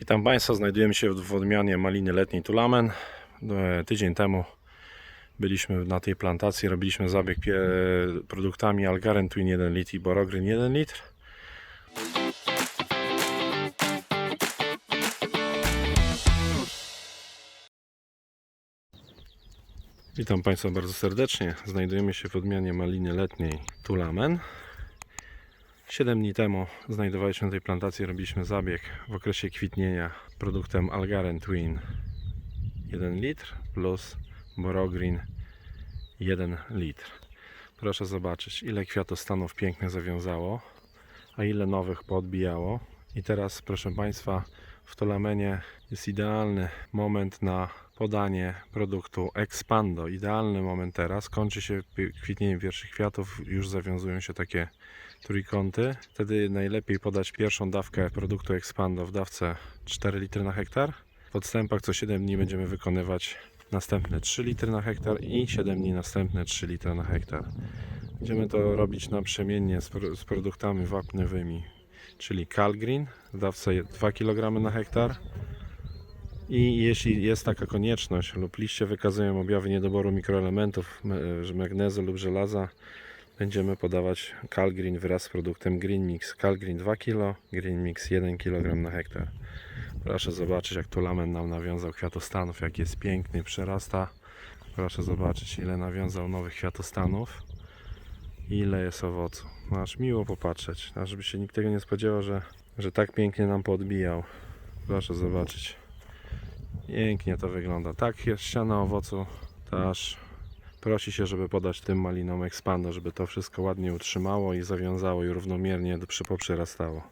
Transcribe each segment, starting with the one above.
Witam Państwa, znajdujemy się w odmianie maliny letniej Tulamen. E, Tydzień temu byliśmy na tej plantacji, robiliśmy zabieg produktami Algaren Twin 1 litr i Borogryn 1 litr. Witam Państwa bardzo serdecznie. Znajdujemy się w odmianie maliny letniej Tulamen. 7 dni temu znajdowaliśmy na tej plantacji, robiliśmy zabieg w okresie kwitnienia produktem Algaren Twin 1 litr plus Borogreen 1 litr. Proszę zobaczyć ile kwiatostanów pięknie zawiązało, a ile nowych podbijało. I teraz proszę Państwa w Tolamenie jest idealny moment na podanie produktu Expando. Idealny moment teraz. Kończy się pi- kwitnienie pierwszych kwiatów, już zawiązują się takie trójkąty. Wtedy najlepiej podać pierwszą dawkę produktu Expando w dawce 4 litry na hektar. W odstępach co 7 dni będziemy wykonywać następne 3 litry na hektar i 7 dni następne 3 litry na hektar. Będziemy to robić naprzemiennie z, z produktami wapniowymi, czyli Calgreen dawce 2 kg na hektar. I jeśli jest taka konieczność lub liście wykazują objawy niedoboru mikroelementów, magnezu lub żelaza, będziemy podawać Calgreen wraz z produktem Green Mix. Calgreen 2 kg, Green Mix 1 kg na hektar. Proszę zobaczyć jak tu lamen nam nawiązał kwiatostanów, jak jest piękny, przerasta. Proszę zobaczyć ile nawiązał nowych kwiatostanów ile jest owocu. No, aż miło popatrzeć, aż by się nikt tego nie spodziewał, że, że tak pięknie nam podbijał. Proszę zobaczyć. Pięknie to wygląda. Tak jest ściana owocu, to aż prosi się, żeby podać tym malinom Expando, żeby to wszystko ładnie utrzymało i zawiązało i równomiernie poprzerastało.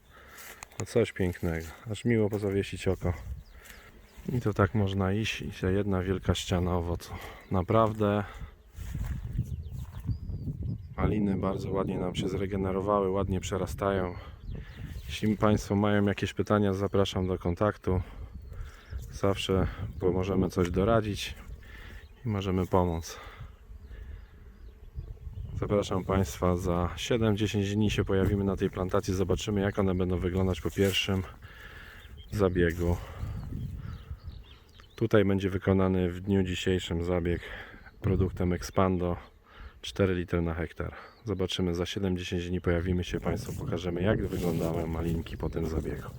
No coś pięknego, aż miło pozawiesić oko. I to tak można iść i to jedna wielka ściana owocu. Naprawdę maliny bardzo ładnie nam się zregenerowały, ładnie przerastają. Jeśli Państwo mają jakieś pytania, zapraszam do kontaktu. Zawsze możemy coś doradzić i możemy pomóc. Zapraszam Państwa za 7-10 dni się pojawimy na tej plantacji. Zobaczymy jak one będą wyglądać po pierwszym zabiegu. Tutaj będzie wykonany w dniu dzisiejszym zabieg produktem Expando 4 litry na hektar. Zobaczymy za 7-10 dni pojawimy się Państwu, pokażemy jak wyglądały malinki po tym zabiegu.